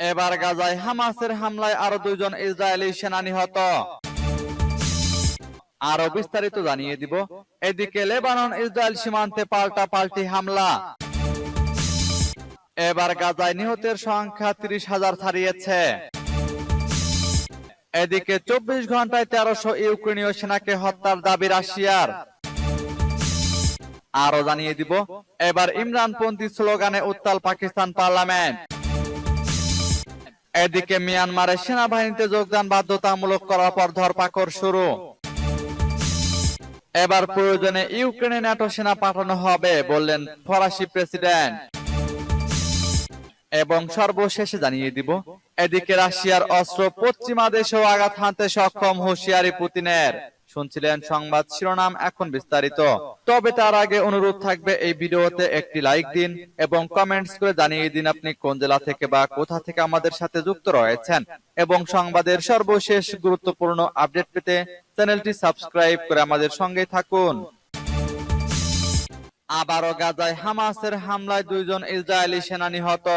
এবার গাজায় হামাসের হামলায় আরও দুইজন ইসরায়েলি সেনা নিহত। আরও বিস্তারিত জানিয়ে দিব। এদিকে লেবানন ইসরায়েল সীমান্তে পাল্টা পাল্টি হামলা। এবার গাজায় নিহতের সংখ্যা তিরিশ হাজার ছাড়িয়েছে। এদিকে চব্বিশ ঘন্টায় তেরোশো ইউক্রেনীয় সেনাকে হত্যার দাবি রাশিয়ার। আরও জানিয়ে দিব। এবার ইমরানপন্থী স্লোগানে উত্তাল পাকিস্তান পার্লামেন্ট। এদিকে মিয়ানমারের সেনাবাহিনীতে যোগদান বাধ্যতামূলক করার পর ধরপাকড় শুরু। এবার প্রয়োজনে ইউক্রেনে ন্যাটো সেনা পাঠানো হবে, বললেন ফরাসি প্রেসিডেন্ট। এবং সর্বশেষে জানিয়ে দিব, এদিকে রাশিয়ার অস্ত্র পশ্চিমা দেশেও আঘাত হানতে সক্ষম হুঁশিয়ারি পুতিনের। শুনছিলেন সংবাদ শিরোনাম এখন বিস্তারিত। তবে তার আগে অনুরোধ থাকবে এই ভিডিওতে একটি লাইক দিন এবং কমেন্টস করে জানিয়ে দিন আপনি কোন জেলা থেকে বা কোথা থেকে আমাদের সাথে যুক্ত রয়েছেন। এবং সংবাদের সর্বশেষ গুরুত্বপূর্ণ আপডেট পেতে চ্যানেলটি সাবস্ক্রাইব করে আমাদের সঙ্গে থাকুন। আবারও গাজায় হামাসের হামলায় দুইজন ইসরায়েলি সেনা নিহত।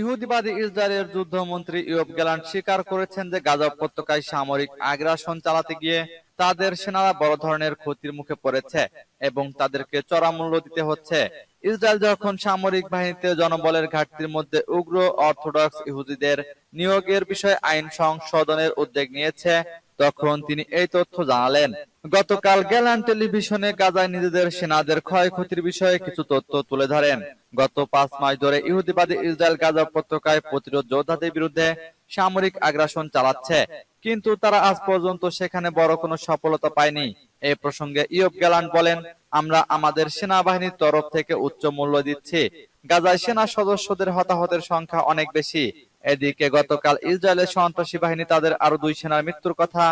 ইহুদিবাদী ইসরায়েলের যুদ্ধমন্ত্রী ইয়ব গ্যালান্ট স্বীকার করেছেন যে গাজা উপত্যকায় সামরিক আগ্রাসন চালাতে গিয়ে তাদের সেনারা বড় ধরনের ক্ষতির মুখে পড়েছে এবং তাদেরকে চড়া মূল্য দিতে হচ্ছে। ইসরায়েল যখন সামরিক বাহিনীতে জনবলের ঘাটতির মধ্যে উগ্র অর্থোডক্স ইহুদিদের নিয়োগের বিষয়ে আইন সংশোধনের উদ্যোগ নিয়েছে তখন তিনি এই তথ্য জানালেন, গতকাল গ্যালান টেলিভিশনে গাজায় নিজেদের সেনাদের ক্ষয়ক্ষতির বিষয়ে কিছু তথ্য তুলে ধরেন। গত পাঁচ মাস ধরে ইহুদিবাদী ইসরায়েল গাজা উপত্যকায় প্রতিরোধ যোদ্ধাদের বিরুদ্ধে সামরিক আগ্রাসন চালাচ্ছে, কিন্তু তারা আজ পর্যন্ত সেখানে বড় কোনো সফলতা পায়নি। এই প্রসঙ্গে ইয়ব গ্যালান বলেন, আমরা আমাদের সেনাবাহিনীর তরফ থেকে উচ্চ মূল্য দিচ্ছি। গাজায় সেনা সদস্যদের হতাহতের সংখ্যা অনেক বেশি। এদিকে গতকাল ইসরায়েলের সন্ত্রাসী বাহিনী তাদের আরও দুই সেনার মৃত্যুর কথা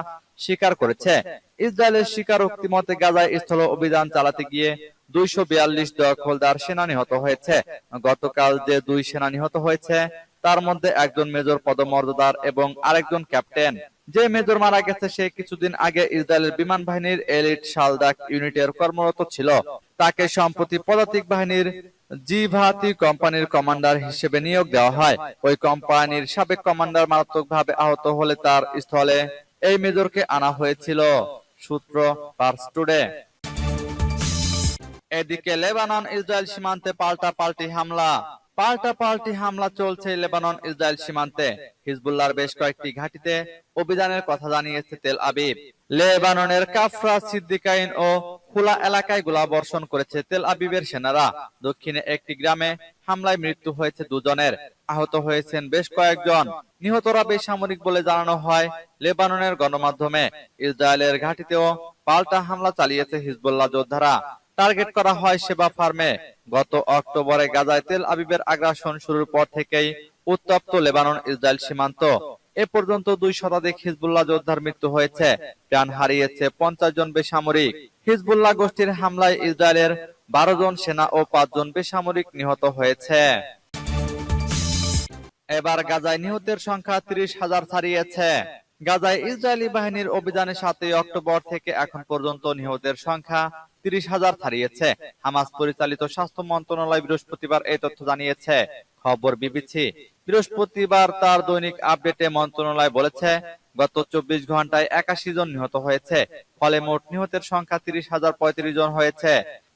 স্বীকার করেছে। ইসরায়েলের স্বীকারোক্তি মতে গাজায় স্থল অভিযান চালাতে গিয়ে দুইশো বিয়াল্লিশ দখলদার সেনা নিহত হয়েছে। গতকাল যে দুই সেনা নিহত হয়েছে, তার মধ্যে একজন মেজর পদমর্যাদার এবং আরেকজন ক্যাপ্টেন। যে মেজর মারা গেছে, সে কিছুদিন আগে ইসরায়েলের বিমান বাহিনীর এলিট সালদাক ইউনিটের কর্মরত ছিল। তাকে সম্প্রতি পদাতিক বাহিনীর জিভাতি কোম্পানির কমান্ডার হিসেবে নিয়োগ দেওয়া হয়। ওই কোম্পানির সাবেক কমান্ডার মারাত্মকভাবে আহত হলে তার স্থলে এই মেজরকে আনা হয়েছিল, সূত্র পার্স টুডে এদিকে লেবানন ইসরায়েল সীমান্তে পাল্টা পাল্টি হামলা। পাল্টা পাল্টি হামলা চলছে লেবানন ইসরায়েল সীমান্তে। হিজবুল্লাহর বেশ কয়েকটি ঘাঁটিতে অভিযানের কথা জানিয়েছে তেল আবিব। লেবাননের কাফরা সিদ্দিকাইন ও খোলা এলাকায় গোলাবর্ষণ করেছে তেল আবিবের সেনারা। দক্ষিণে একটি গ্রামে হামলায় মৃত্যু হয়েছে দুজনের। আহত হয়েছেন বেশ কয়েকজন। নিহতরা বেসামরিক বলে জানানো হয়, লেবাননের গণমাধ্যমে। ইসরায়েলের ঘাঁটিতেও পাল্টা হামলা চালিয়েছে হিজবুল্লাহ যোদ্ধারা। টার্গেট করা হয় সেবা ফার্মে। গত অক্টোবরে গাজায় তেল আবিবের আগ্রাসন শুরুর পর থেকেই উত্তপ্ত লেবানন ইসরায়েল সীমান্ত। এ পর্যন্ত দুই শতাধিক হিজবুল্লাহ যোদ্ধার মৃত্যু হয়েছে। প্রাণ হারিয়েছে পঞ্চাশ জন বেসামরিক। হিজবুল্লাহ গোষ্ঠীর হামলায় ইসরায়েলের বারো জন সেনা ও পাঁচজন বেসামরিক নিহত হয়েছে। এবার গাজায় নিহতের সংখ্যা ত্রিশ হাজার ছাড়িয়েছে। গাজায় ইসরায়েলি বাহিনীর অভিযানে সাতই অক্টোবর থেকে এখন পর্যন্ত নিহতের সংখ্যা তিরিশ হাজার ছাড়িয়েছে। হামাস পরিচালিত স্বাস্থ্য মন্ত্রণালয় বৃহস্পতিবার এই তথ্য জানিয়েছে। খবর বিবিসি বৃহস্পতিবার তার দৈনিক আপডেটে মন্ত্রণালয় বলেছে, গত চব্বিশ ঘন্টায় একাশি জন নিহত হয়েছে, ফলে মোট নিহতের সংখ্যা তিরিশ হাজার পঁয়ত্রিশ জন হয়েছে।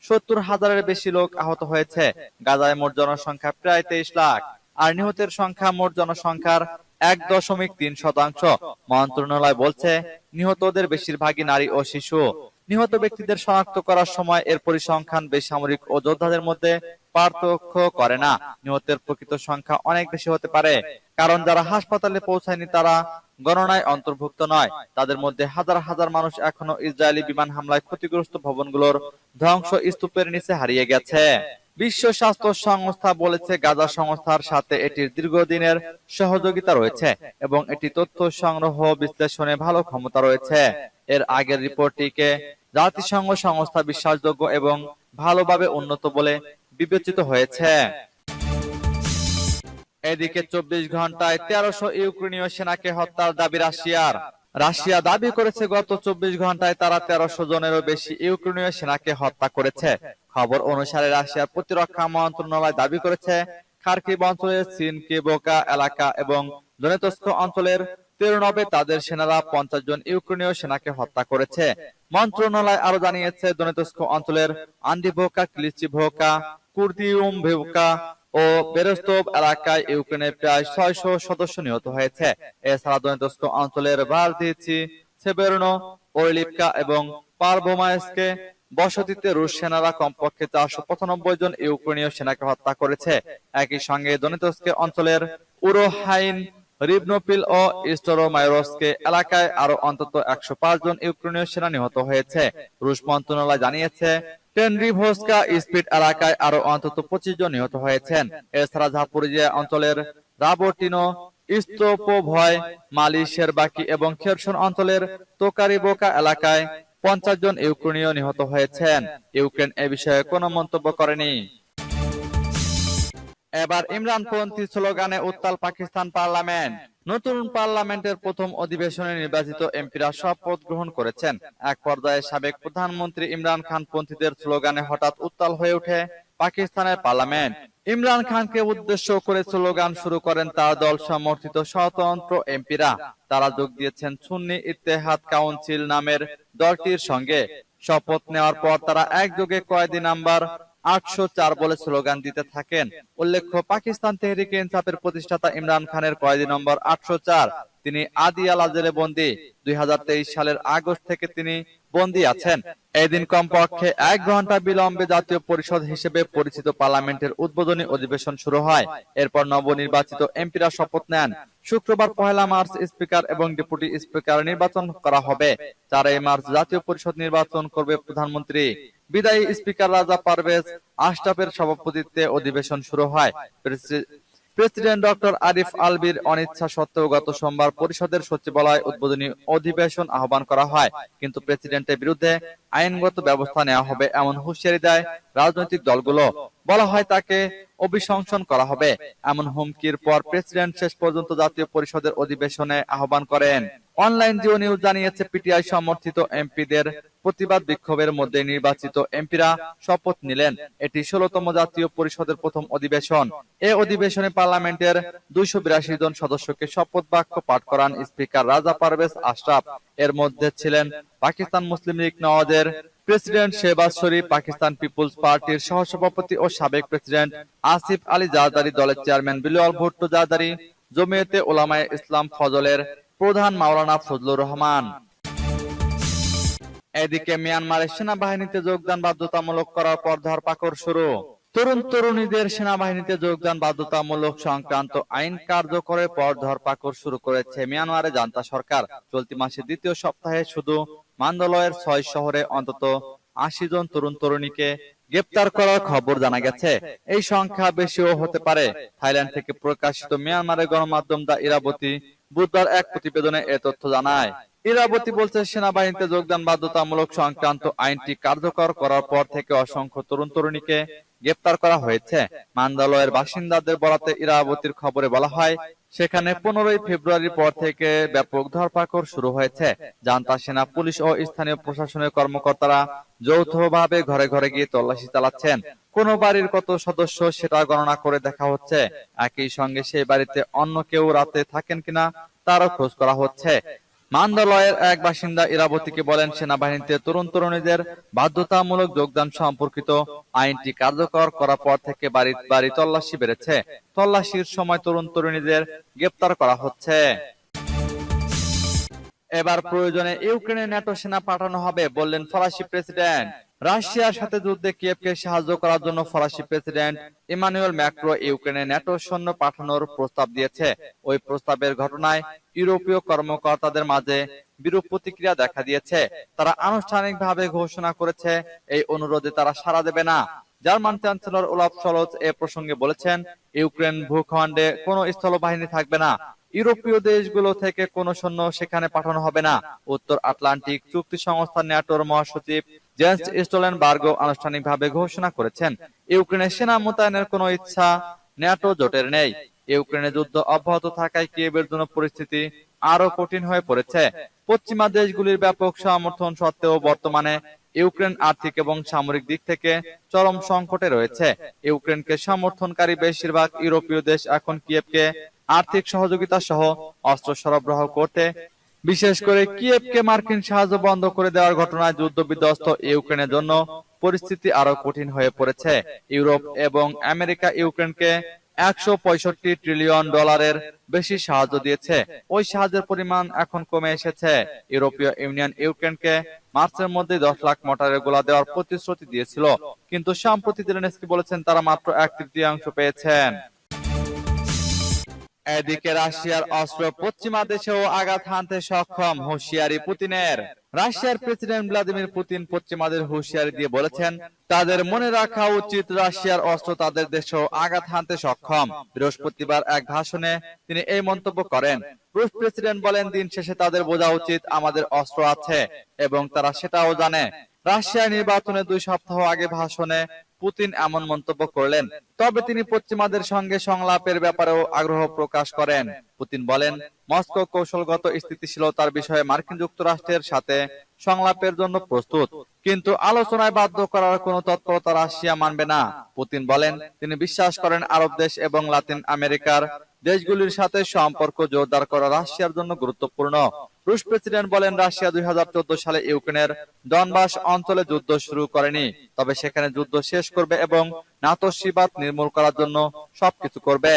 সত্তর হাজারের বেশি লোক আহত হয়েছে। গাজায় মোট জনসংখ্যা প্রায় তেইশ লাখ, আর নিহতের সংখ্যা মোট জনসংখ্যার এক দশমিক তিন শতাংশ। মন্ত্রণালয় বলছে, নিহতদের বেশিরভাগই নারী ও শিশু। নিহত ব্যক্তিদের শনাক্ত করার সময় এর পরিসংখ্যান, বেসামরিক ও যোদ্ধাদের মধ্যে পার্থক্য করে না। নিহতের প্রকৃত সংখ্যা অনেক বেশি হতে পারে। কারণ যারা হাসপাতালে পৌঁছায়নি, তারা গণনায় অন্তর্ভুক্ত নয়। তাদের মধ্যে হাজার হাজার মানুষ এখনও ইসরায়েলি বিমান হামলায় ক্ষতিগ্রস্ত ভবনগুলোর ধ্বংস স্তূপের নিচে হারিয়ে গেছে। বিশ্ব স্বাস্থ্য সংস্থা বলেছে, গাজা সংস্থার সাথে এটির দীর্ঘদিনের সহযোগিতা রয়েছে এবং এটি তথ্য সংগ্রহ বিশ্লেষণে ভালো ক্ষমতা রয়েছে। এর আগের রিপোর্টটিকে জাতিসংঘ সংস্থা বিশ্বাসযোগ্য এবং ভালোভাবে উন্নত বলে বিবেচিত হয়েছে। এদিকে চব্বিশ ঘন্টায় তেরোশো ইউক্রেনীয় সেনাকে হত্যার দাবি রাশিয়ার। রাশিয়া দাবি করেছে, গত চব্বিশ ঘন্টায় তারা তেরোশো জনেরও বেশি ইউক্রেনীয় সেনাকে হত্যা করেছে। খবর অনুসারে রাশিয়ার প্রতিরক্ষা মন্ত্রণালয় দাবি করেছে, খার্কিভ অঞ্চলের সিনকেবোকা এলাকা এবং দনেতস্ক অঞ্চলের তেরোনবে তাদের সেনারা পঞ্চাশ জন ইউক্রেনীয় সেনাকে হত্যা করেছে। মন্ত্রণালয় আরও জানিয়েছে, দনেতস্ক অঞ্চলের আন্দিভোকা ক্লিচিভোকা কুর্দিউম ভেবকা ও বেরস্তব এলাকায় ইউক্রেনের প্রায় ছয়শো সদস্য নিহত হয়েছে। এছাড়া দৈনদস্ত অঞ্চলের ভারদিচি সেবেরনো এবং পারবোমায়েসকে বসতিতে রুশ সেনারা কমপক্ষে চারশো পঁচানব্বই জন ইউক্রেনীয় সেনাকে হত্যা করেছে। একই সঙ্গে দনিতস্কে অঞ্চলের উরোহাইন রিবনোপিল ও ইস্টোরোমাইরোসকে এলাকায় আরও অন্তত একশো পাঁচ জন ইউক্রেনীয় সেনা নিহত হয়েছে। রুশ মন্ত্রণালয় জানিয়েছে স্পিড এলাকায় আরও অন্তত পঁচিশ জন নিহত হয়েছেন। এছাড়া ঝাপুরিজিয়া অঞ্চলের রাবোটিনো ইস্তোপোভয় মালি, শেরবাকি এবং খেরসন অঞ্চলের তোকারিবোকা এলাকায় পঞ্চাশ জন ইউক্রেনীয় নিহত হয়েছেন। ইউক্রেন এ বিষয়ে কোনো মন্তব্য করেনি। এবার ইমরানপন্থী স্লোগানে, উত্তাল পাকিস্তান পার্লামেন্ট। নতুন পার্লামেন্টের প্রথম অধিবেশনে নির্বাচিত এমপিরা শপথ গ্রহণ করেছেন। এক পর্যায়ে সাবেক প্রধানমন্ত্রী ইমরান খান পন্থীদের স্লোগানে হঠাৎ উত্তাল হয়ে ওঠে পাকিস্তানের পার্লামেন্ট। ইমরান খানকে উদ্দেশ্য করে স্লোগান শুরু করেন তার দল সমর্থিত স্বতন্ত্র এমপিরা। তারা যোগ দিয়েছেন সুন্নি ইত্তেহাদ কাউন্সিল নামের দলটির সঙ্গে। শপথ নেওয়ার পর তারা একযোগে কয়েদি নাম্বার আটশো চার বলে স্লোগান দিতে থাকেন। উল্লেখ্য, পাকিস্তান তেহরিকে ইনসাফের প্রতিষ্ঠাতা ইমরান খানের কয়েদি নম্বর আটশো চার। তিনি আদিয়ালা জেলে বন্দী। দুই সালের আগস্ট থেকে তিনি বন্দী আছেন। এদিন কমপক্ষে এক ঘণ্টা বিলম্বে জাতীয় পরিষদ হিসেবে পরিচিত পার্লামেন্টের উদ্বোধনী অধিবেশন শুরু হয়। এরপর নবনির্বাচিত এমপিরা শপথ নেন। শুক্রবার পহেলা মার্চ স্পিকার এবং ডেপুটি স্পিকার নির্বাচন করা হবে। চারই মার্চ জাতীয় পরিষদ নির্বাচন করবে প্রধানমন্ত্রী। বিদায়ী স্পিকার রাজা পারভেজ আশরাফের সভাপতিত্বে অধিবেশন শুরু হয়। প্রেসিডেন্ট ডক্টর আরিফ আলবির অনিচ্ছা সত্ত্বেও গত সোমবার পরিষদের সচিবালয় উদ্বোধনী অধিবেশন আহ্বান করা হয়। কিন্তু প্রেসিডেন্টের বিরুদ্ধে আইনগত ব্যবস্থা নেওয়া হবে এমন হুঁশিয়ারি দেয় রাজনৈতিক দলগুলো। বলা হয় তাকে অভিশংসন করা হবে। এমন হুমকির পর প্রেসিডেন্ট শেষ পর্যন্ত জাতীয় পরিষদের অধিবেশনে আহ্বান করেন। অনলাইন জিও নিউজ জানিয়েছে পিটিআই সমর্থিত এমপিদের প্রতিবাদ বিক্ষোভের মধ্যে নির্বাচিত এমপিরা শপথ নিলেন। এটি ষোলতম জাতীয় পরিষদের প্রথম অধিবেশন। এ অধিবেশনে পার্লামেন্টের দুইশো বিরাশি জন সদস্যকে শপথ বাক্য পাঠ করান স্পিকার রাজা পারভেজ আশরাফ। এর মধ্যে ছিলেন পাকিস্তান মুসলিম লীগ নওয়াজের প্রেসিডেন্ট শেহবাজ শরীফ, পাকিস্তান পিপুলস পার্টির সহসভাপতি ও সাবেক প্রেসিডেন্ট আসিফ আলী জারদারি দলের চেয়ারম্যান বিলওয়াল ভুট্টো জারদারি, জমিয়তে ওলামায়ে ইসলাম ফজলের প্রধান মাওলানা ফজলুর রহমান। এদিকে মিয়ানমারের সেনাবাহিনীতে যোগদান বাধ্যতামূলক করার পর ধরপাকড় শুরু। তরুণ তরুণীদের সেনাবাহিনীতে যোগদান বাধ্যতামূলক সংক্রান্ত আইন কার্যকরের পর ধরপাকড় শুরু করেছে মিয়ানমারের জান্তা সরকার। চলতি মাসের দ্বিতীয় সপ্তাহে শুধু মান্দলয়ের ছয় শহরে অন্তত আশি জন তরুণ তরুণীকে গ্রেপ্তার করার খবর জানা গেছে। এই সংখ্যা বেশিও হতে পারে। থাইল্যান্ড থেকে প্রকাশিত মিয়ানমারের গণমাধ্যম দা ইরাবতী বুধবার এক প্রতিবেদনে এ তথ্য জানায়। ইরাবতী বলছে, সেনাবাহিনীতে যোগদান বাধ্যতামূলক সংক্রান্ত আইনটি কার্যকর করার পর থেকে অসংখ্য তরুণ তরুণীকে গ্রেপ্তার করা হয়েছে। মান্দালয়ের বাসিন্দাদের বরাতে ইরাবতীর খবরে বলা হয় সেখানে পনেরোই ফেব্রুয়ারির পর থেকে ব্যাপক ধরপাকড় শুরু হয়েছে। জান্তা সেনা পুলিশ ও স্থানীয় প্রশাসনের কর্মকর্তারা যৌথভাবে ঘরে ঘরে গিয়ে তল্লাশি চালাচ্ছেন। কোন বাড়ির কত সদস্য সেটা গণনা করে দেখা হচ্ছে। একই সঙ্গে সেই বাড়িতে অন্য কেউ রাতে থাকেন কিনা তারও খোঁজ করা হচ্ছে। মান্দালয়ের এক বাসিন্দা ইরাবতীকে বলেন, সেনাবাহিনীতে তরুণ তরুণীদের বাধ্যতামূলক যোগদান সম্পর্কিত আইনটি কার্যকর করার পর থেকে বাড়ি বাড়ি তল্লাশি বেড়েছে। তল্লাশির সময় তরুণ তরুণীদের গ্রেপ্তার করা হচ্ছে। এবার প্রয়োজনে ইউক্রেনে ন্যাটো সেনা পাঠানো হবে, বললেন ফরাসি প্রেসিডেন্ট। রাশিয়ার সাথে যুদ্ধে কিয়েভকে সাহায্য করার জন্য ফরাসি প্রেসিডেন্ট ইমানুয়েল ম্যাক্রো ইউক্রেনে ন্যাটো সৈন্য পাঠানোর প্রস্তাব দিয়েছে। ওই প্রস্তাবের ঘটনায় ইউরোপীয় কর্মকর্তাদের মাঝে বিরূপ প্রতিক্রিয়া দেখা দিয়েছে। তারা আনুষ্ঠানিকভাবে ঘোষণা করেছে, এই অনুরোধে তারা সাড়া দেবে না। জার্মান চ্যান্সেলর ওলাফ সলজ এ প্রসঙ্গে বলেছেন, ইউক্রেন ভূখণ্ডে কোনো স্থলবাহিনী থাকবে না। ইউরোপীয় দেশগুলো থেকে কোনো সৈন্য সেখানে পাঠানো হবে না। উত্তর আটলান্টিক চুক্তি সংস্থা ন্যাটোর মহাসচিব জেন্স স্টোলেনবার্গ আনুষ্ঠানিকভাবে ঘোষণা করেছেন ইউক্রেনে সেনা মোতায়েনের কোনো ইচ্ছা ন্যাটো জোটের নেই। ইউক্রেনে যুদ্ধ অব্যাহত থাকায় কিয়েভের জন্য পরিস্থিতি আরও কঠিন হয়ে পড়েছে। পশ্চিমা দেশগুলির ব্যাপক সমর্থন সত্ত্বেও বর্তমানে ইউক্রেন আর্থিক এবং সামরিক দিক থেকে চরম সংকটে রয়েছে। ইউক্রেনকে সমর্থনকারী বেশিরভাগ ইউরোপীয় দেশ এখন কিয়েভকে আর্থিক সহযোগিতা সহ অস্ত্র সরবরাহ করতে, বিশেষ করে কিয়েভকে মার্কিন সাহায্য বন্ধ করে দেওয়ার ঘটনায় যুদ্ধ বিধ্বস্ত ইউক্রেনের জন্য পরিস্থিতি আরও কঠিন হয়ে পড়েছে। ইউরোপ এবং আমেরিকা ইউক্রেনকে একশো পঁয়ষট্টি ট্রিলিয়ন ডলারের বেশি সাহায্য দিয়েছে। ওই সাহায্যের পরিমাণ এখন কমে এসেছে। ইউরোপীয় ইউনিয়ন ইউক্রেনকে মার্চের মধ্যে দশ লাখ মোটরের গোলা দেওয়ার প্রতিশ্রুতি দিয়েছিল, কিন্তু সম্প্রতি জেলেনস্কি বলেছেন তারা মাত্র এক তৃতীয়াংশ পেয়েছেন। এদিকে রাশিয়ার অস্ত্র পশ্চিমা দেশেও আঘাত হানতে সক্ষম হুঁশিয়ারি পুতিনের। রাশিয়ার প্রেসিডেন্ট ভ্লাদিমির পুতিন পশ্চিমাদের হুঁশিয়ারি দিয়ে বলেছেন, তাদের মনে রাখা উচিত রাশিয়ার অস্ত্র তাদের দেশেও আঘাত হানতে সক্ষম। বৃহস্পতিবার এক ভাষণে তিনি এই মন্তব্য করেন, রুশ প্রেসিডেন্ট বলেন, দিন শেষে তাদের বোঝা উচিত আমাদের অস্ত্র আছে এবং তারা সেটাও জানে। রাশিয়ার নির্বাচনে দুই সপ্তাহ আগে ভাষণে পুতিন এমন মন্তব্য করলেন, তবে তিনি পশ্চিমাদের সঙ্গে সংলাপের ব্যাপারেও আগ্রহ প্রকাশ করেন। পুতিন বলেন, মস্কো কৌশলগত স্থিতিশীলতার বিষয়ে মার্কিন যুক্তরাষ্ট্রের সাথে সংলাপের জন্য প্রস্তুত, কিন্তু আলোচনায় বাধ্য করার কোনো তৎপরতা রাশিয়া মানবে না। পুতিন বলেন, তিনি বিশ্বাস করেন আরব দেশ এবং লাতিন আমেরিকার দেশগুলির সাথে সম্পর্ক জোরদার করা রাশিয়ার জন্য গুরুত্বপূর্ণ। রুশ প্রেসিডেন্ট বলেন রাশিয়া দুই হাজার চোদ্দ সালে ইউক্রেনের ডনবাস অঞ্চলে যুদ্ধ শুরু করেনি, তবে সেখানে যুদ্ধ শেষ করবে এবং নাতসিবাদ নির্মূল করার জন্য সবকিছু করবে।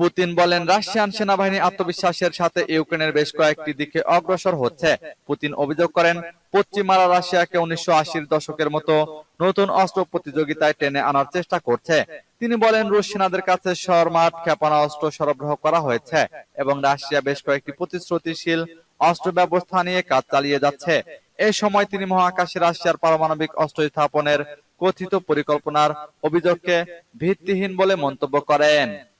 পুতিন বলেন, রাশিয়ান সেনাবাহিনী আত্মবিশ্বাসের সাথে ইউক্রেনের বেশ কয়েকটি দিকে অগ্রসর হচ্ছে। পুতিন অভিযোগ করেন, পশ্চিমারা রাশিয়াকে উনিশশো আশির দশকের মতো নতুন অস্ত্র প্রতিযোগিতায় টেনে আনার চেষ্টা করছে। তিনি বলেন, রুশ সেনাদের কাছে শরমাট, ক্ষেপণাস্ত্র সরবরাহ করা হয়েছে এবং রাশিয়া বেশ কয়েকটি প্রতিশ্রুতিশীল অস্ত্র ব্যবস্থা নিয়ে কাজ চালিয়ে যাচ্ছে। এই সময় তিনি মহাকাশে রাশিয়ার পারমাণবিক অস্ত্র স্থাপনের কথিত পরিকল্পনার অভিযোগকে ভিত্তিহীন বলে মন্তব্য করেন।